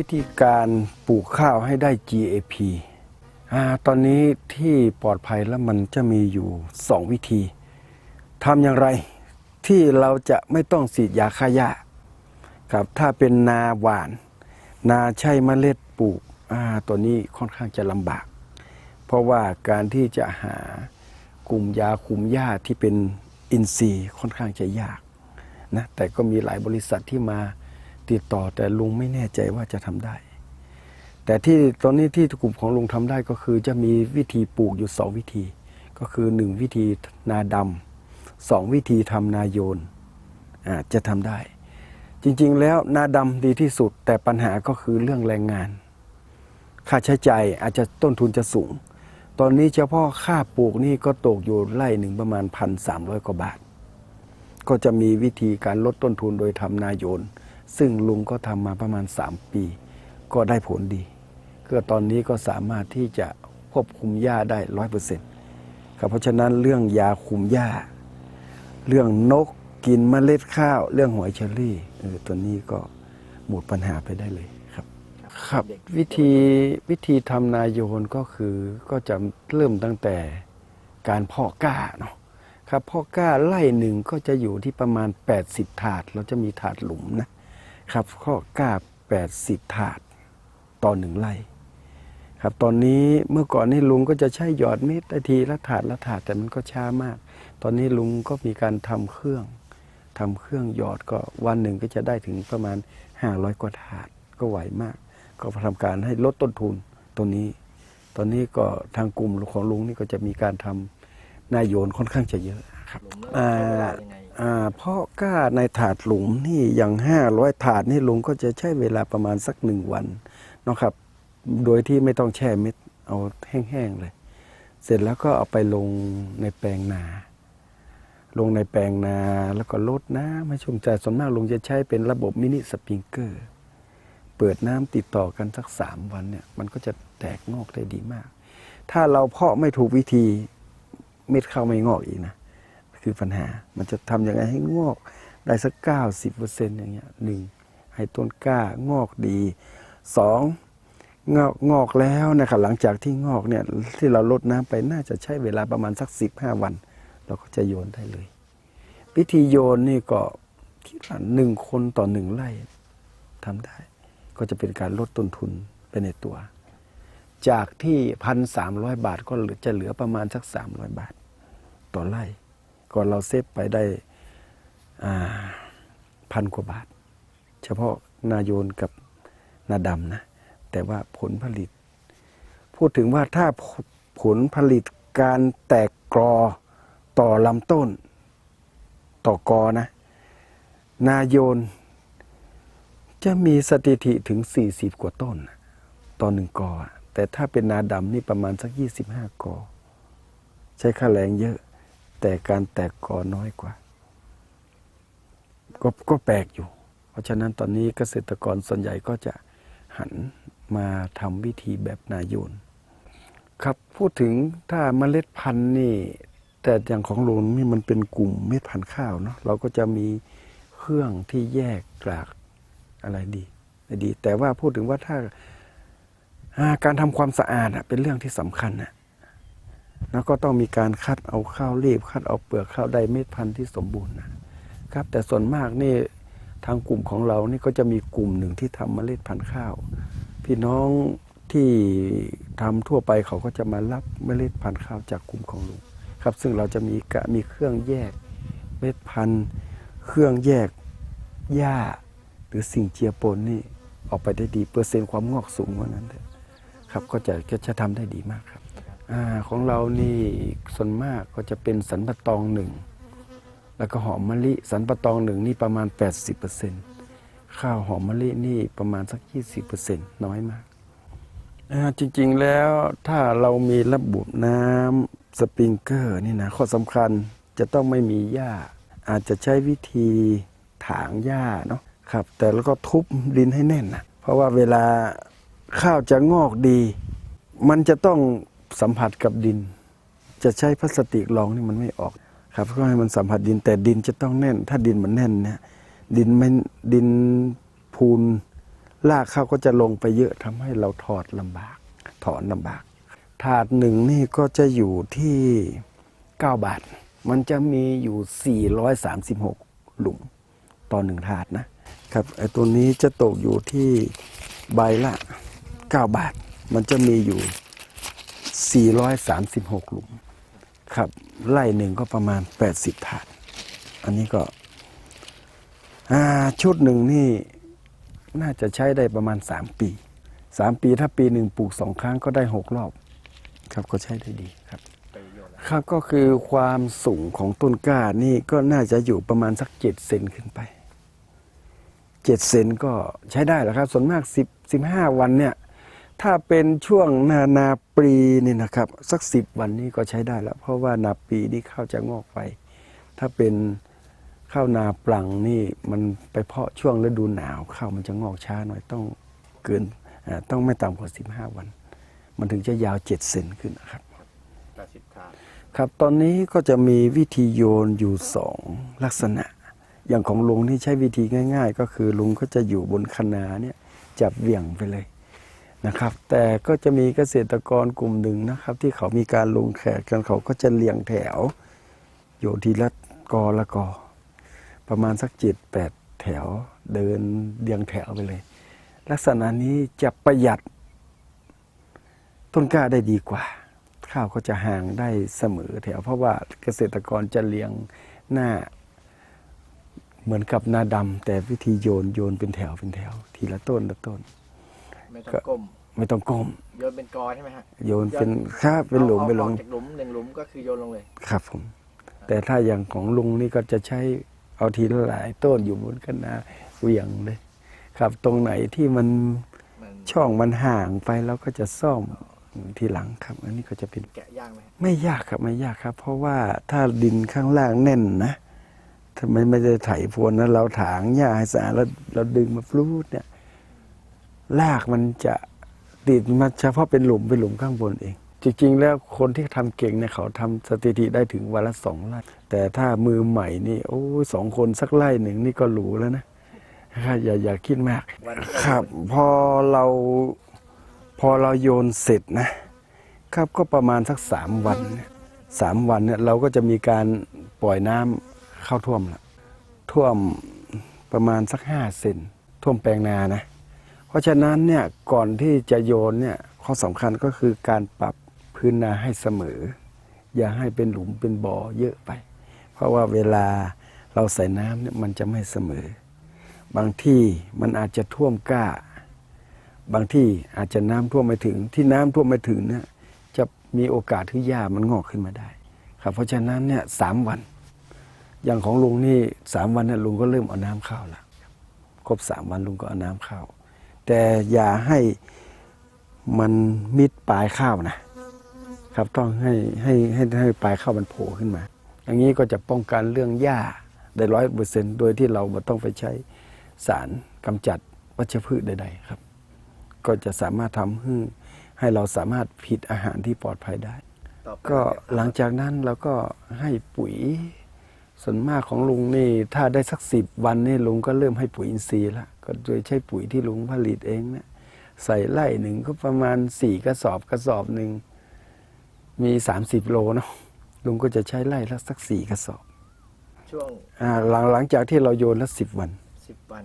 ิธีการปลูกข้าวให้ได้ GAP อตอนนี้ที่ปลอดภัยแล้วมันจะมีอยู่ 2 วิธีทำอย่างไรที่เราจะไม่ต้องฉีดยาฆ่าหญ้าครับถ้าเป็นนาหวาน นาใช่เมล็ดปลูกตัวนี้ค่อนข้างจะลำบาก เพราะว่าการที่จะหากลุ่มยาคุมหญ้าที่เป็นอินทรีย์ค่อนข้างจะยากนะแต่ก็มีหลายบริษัทที่มา ติดต่อ แต่ลุงไม่แน่ใจว่าจะทำได้ แต่ที่ตอนนี้ที่กลุ่มของลุงทำได้ก็คือจะมีวิธีปลูกอยู่สองวิธี ก็คือหนึ่งวิธีนาดำสองวิธีทำนาโยนอาจะทำได้ จริงๆแล้วนาดำดีที่สุด แต่ปัญหาก็คือเรื่องแรงงาน ค่าใช้จ่ายอาจจะต้นทุนจะสูง ตอนนี้เฉพาะค่าปลูกนี่ก็ตกอยู่ไร่หนึ่งประมาณพันสามร้อยกว่าบาท ก็จะมีวิธีการลดต้นทุนโดยทำนาโยน ซึ่งลุงก็ทำมาประมาณ 3 ปี ก็ได้ผลดีก็ตอนนี้ก็สามารถที่จะควบคุมหญ้าได้ร้อยเปอร์เซ็นต์ครับเพราะฉะนั้นเรื่องยาคุมหญ้า เรื่องนกกินเมล็ดข้าว เรื่องหอยเชอรี่เออตัวนี้ก็หมดปัญหาไปได้เลยครับ ครับวิธีวิธีทำนายโยนก็คือก็จะเริ่มตั้งแต่การพาะกล้าเนาะครับพาะกล้าไล่หนึ่งก็จะอยู่ที่ประมาณ 80 ถาด เราจะมีถาดหลุมนะ ครับเพาะกล้า 80 ถาดต่อหนึ่งไร่ครับตอนนี้เมื่อก่อนนี่ลุงก็จะใช้หยอดเม็ดทีละถาดละถาดแต่มันก็ช้ามาก ตอนนี้ลุงก็มีการทำเครื่องทำเครื่องหยอดก็วันหนึ่งก็จะได้ถึงประมาณ 500 กว่าถาดก็ไหวมาก ก็ทำการให้ลดต้นทุนตัวนี้ ตอนนี้ก็ทางกลุ่มของลุงนี่ก็จะมีการทำนายโยนค่อนข้างจะเยอะครับหลุมแล้วอ่าใช้ เพราะกล้าในถาดหลุมนี่อย่างห้าร้อยถาดนี่ลุงก็จะใช้เวลาประมาณสักหนึ่งวันนะครับ โดยที่ไม่ต้องแช่เม็ดเอาแห้งๆเลย เสร็จแล้วก็เอาไปลงในแปลงนา ลงในแปลงนาแล้วก็ลดน้ำให้ชุ่มใจส่วนมากลุงจะใช้เป็นระบบมินิสปริงเกอร์ เปิดน้ำติดต่อกันสักสามวันเนี่ยมันก็จะแตกงอกได้ดีมาก ถ้าเราเพาะไม่ถูกวิธีเม็ดข้าวไม่งอกอีกนะ คือปัญหา มันจะทำยังไงให้งอกได้สักเก้าสิบเปอร์เซ็นต์อย่างเงี้ยหนึ่งให้ต้นกล้างอกดีสองงอกงอกแล้วนะครับหลังจากที่งอกเนี่ยที่เราลดน้ำไปน่าจะใช้เวลาประมาณสักสิบห้าวัน เราก็จะโยนได้เลยวิธีโยนนี่ก็คิดว่าหนึ่งคนต่อหนึ่งไร่ทำได้ ก็จะเป็นการลดต้นทุนไปในตัว จากที่พันสามร้อยบาทก็จะเหลือประมาณสักสามร้อยบาท ต่อไร่ ก่อนเราเซฟไปได้พันกว่าบาท เฉพาะนาโยนกับนาดำนะ แต่ว่าผลผลิต พูดถึงว่าถ้าผลผลิตการแตกกรอต่อลำต้น ต่อกอนะ นาโยน จะมีสถิติถึง 40 กว่าต้น ต่อหนึ่งกอ แต่ถ้าเป็นนาดำนี่ประมาณสัก 25 กอ ใช้ค่าแรงเยอะ แต่การแตกกอน้อยกว่า ก็ก็แปลกอยู่ เพราะฉะนั้นตอนนี้เกษตรกรส่วนใหญ่ก็จะหันมาทำวิธีแบบนาโยน ครับพูดถึงถ้าเมล็ดพันธุ์นี่ แต่อย่างของลุงนี่มันเป็นกลุ่มเม็ดพันธุ์ข้าวเนาะเราก็จะมีเครื่องที่แยกจากอะไรดีไม่ดี แต่ว่าพูดถึงว่าถ้าการทำความสะอาดเป็นเรื่องที่สำคัญนะ แล้วก็ต้องมีการคัดเอาข้าวรีบ คัดเอาเปลือกข้าวไดเม็ดพันธุ์ที่สมบูรณ์นะครับ แต่ส่วนมากนี่ทางกลุ่มของเรานี่ก็จะมีกลุ่มหนึ่งที่ทำเมล็ดพันธุ์ข้าว พี่น้องที่ทำทั่วไปเขาก็จะมารับเมล็ดพันธุ์ข้าวจากกลุ่มของลุงครับ ซึ่งเราจะมีกะมีเครื่องแยกเม็ดพันธุ์ เครื่องแยกหญ้า หรือสิ่งเจียปนนี่ออกไปได้ดีเปอร์เซ็นต์ความงอกสูงว่างั้นเถอะครับก็จะก็จะทำได้ดีมากครับ อของเรานี่ส่วนมากก็จะเป็นสันปะตองหนึ่ง แล้วก็หอมมะลิ สันปะตองหนึ่งนี่ประมาณ 80%ข้าวหอมมะลินี่ประมาณสัก 20%น้อยมากจริงๆแล้วถ้าเรามีระบบน้ำสปริงเกอร์นี่นะข้อสำคัญจะต้องไม่มีหญ้า อาจจะใช้วิธีถางหญ้าเนาะครับ แต่แล้วก็ทุบดินให้แน่นนะเพราะว่าเวลาข้าวจะงอกดี มันจะต้อง สัมผัสกับดิน จะใช้พลาสติกรองนี่มันไม่ออกครับก็ให้มันสัมผัสดินแต่ดินจะต้องแน่น ถ้าดินมันแน่นเนี่ยดินไม่ดินพูนรากเขาก็จะลงไปเยอะทำให้เราถอดลำบาก ถอนลำบาก ถาดหนึ่งนี่ก็จะอยู่ที่ 9 บาท มันจะมีอยู่ 436 หลุมต่อหนึ่งถาดนะครับไอ้ตัวนี้จะตกอยู่ที่ใบละ 9 บาท มันจะมีอยู่ 436 หลุมครับไล่หนึ่งก็ประมาณ 80 ถาด อันนี้ก็ชุดหนึ่งนี่น่าจะใช้ได้ประมาณ 3 ปี 3 ปีถ้าปีหนึ่งปลูกสองครั้งก็ได้ 6 รอบ ครับก็ใช้ได้ดีครับ ครับก็คือความสูงของต้นกล้านี่ก็น่าจะอยู่ประมาณสักเจ็ดเซนขึ้นไปเจ็ดเซนก็ใช้ได้แล้วครับ ส่วนมากสิบสิบห้าวันเนี่ย ถ้าเป็นช่วงนานาปีนี่นะครับ สักสิบวันนี้ก็ใช้ได้แล้ว เพราะว่านาปีนี่ข้าวจะงอกไป ถ้าเป็นข้าวนาปลังนี่มันไปเพาะช่วงฤดูหนาวข้าวมันจะงอกช้าหน่อยต้องเกินอ่าต้องไม่ต่ำกว่าสิบห้าวัน มันถึงจะยาวเจ็ดเซนขึ้นนะครับแปดสิบถาดครับตอนนี้ก็จะมีวิธีโยนอยู่สองลักษณะ อย่างของลุงที่ใช้วิธีง่าย ๆ ก็คือลุงก็จะอยู่บนคะนาเนี่ยจับเหวี่ยงไปเลย นะครับ แต่ก็จะมีเกษตรกรกลุ่มหนึ่งนะครับ ที่เขามีการลงแขกกันเขาก็จะเรียงแถวโยนทีละกอละกอ ประมาณสักเจ็ดแปดแถวเดินเรียงแถวไปเลย ลักษณะนี้จะประหยัด ต้นกล้าได้ดีกว่า ข้าวก็จะห่างได้เสมอแถว เพราะว่าเกษตรกรจะเลี้ยงหน้า เหมือนกับนาดำแต่วิธีโยนโยนเป็นแถวเป็นแถว ทีละต้นละต้น ไม่ต้องก้มไม่ต้องก้มโยนเป็นกอใช่ไหมฮะโยนเป็นค่าเป็นหลุมอาเป็นหลุมอาออกจากหลุมหนึ่งหลุมก็คือโยนลงเลยครับผม แต่ถ้าอย่างของลุงนี่ก็จะใช้เอาทีละหลายต้นอยู่บนคะนาเหวี่ยงเลย ครับ ตรงไหนที่มันมันช่องมันห่างไปเราก็จะซ่อมทีหลังครับ อันนี้ก็จะเป็นแกะย่างไหมฮะไม่ยากครับไม่ยากครับ เพราะว่าถ้าดินข้างล่างแน่นนะทำไมไม่ได้ไถพรวนนะเราถางหญ้าให้สะอาดแล้วเราดึงมาฟลูดเนี่ย รากมันจะติดมาเฉพาะเป็นหลุมเป็นหลุมข้างบนเอง จริงๆ แล้วคนที่ทำเก่งเนี่ยเขาทำสถิติได้ถึงวันละสองไร่แต่ถ้ามือใหม่นี่โอ้สองคนสักไร่หนึ่งนี่ก็หรูแล้วนะอย่าอย่าคิดมากครับ พอเราพอเราโยนเสร็จนะครับก็ประมาณสักสามวันสามวันเนี่ยเราก็จะมีการปล่อยน้ำเข้าท่วมละท่วมประมาณสักห้าเซนท่วมแปลงนานะ เพราะฉะนั้นเนี่ยก่อนที่จะโยนเนี่ยข้อสำคัญก็คือการปรับพื้นนาให้เสมอ อย่าให้เป็นหลุมเป็นบ่อเยอะไป เพราะว่าเวลาเราใส่น้ำเนี่ยมันจะไม่เสมอ บางที่มันอาจจะท่วมก้า บางที่อาจจะน้ำท่วมไม่ถึง ที่น้ำท่วมไม่ถึงเนี่ยจะมีโอกาสที่หญ้ามันงอกขึ้นมาได้ครับเพราะฉะนั้นเนี่ยสามวันอย่างของลุงนี่สามวันเนี่ยลุงก็เริ่มเอาน้ำเข้าแล้วครบสามวันลุงก็เอาน้ำเข้า แต่อย่าให้มันมิดปลายข้าวนะครับต้องให้ให้ให้ให้ปลายข้าวมันโผล่ขึ้นมา อย่างนี้ก็จะป้องกันเรื่องหญ้าได้ร้อยเปอร์เซ็นต์โดยที่เราไม่ต้องไปใช้สารกำจัดวัชพืชใดๆครับ ก็จะสามารถทำให้ให้เราสามารถผลิตอาหารที่ปลอดภัยได้ ก็หลังจากนั้นเราก็ให้ปุ๋ย ส่วนมากของลุงนี่ถ้าได้สักสิบวันนี่ลุงก็เริ่มให้ปุ๋ยอินทรีย์และ ก็โดยใช้ปุ๋ยที่ลุงผลิตเองเนะี่ยใส่ไร่หนึ่งก็ประมาณสี่กระสอบกระสอบหนึ่งมีสามสิบโลเนาะลุงก็จะใช้ไร่ละสักสี่กระสอบช่วงอ่าหลังหลังจากที่เราโยนละสิบวันสิบวัน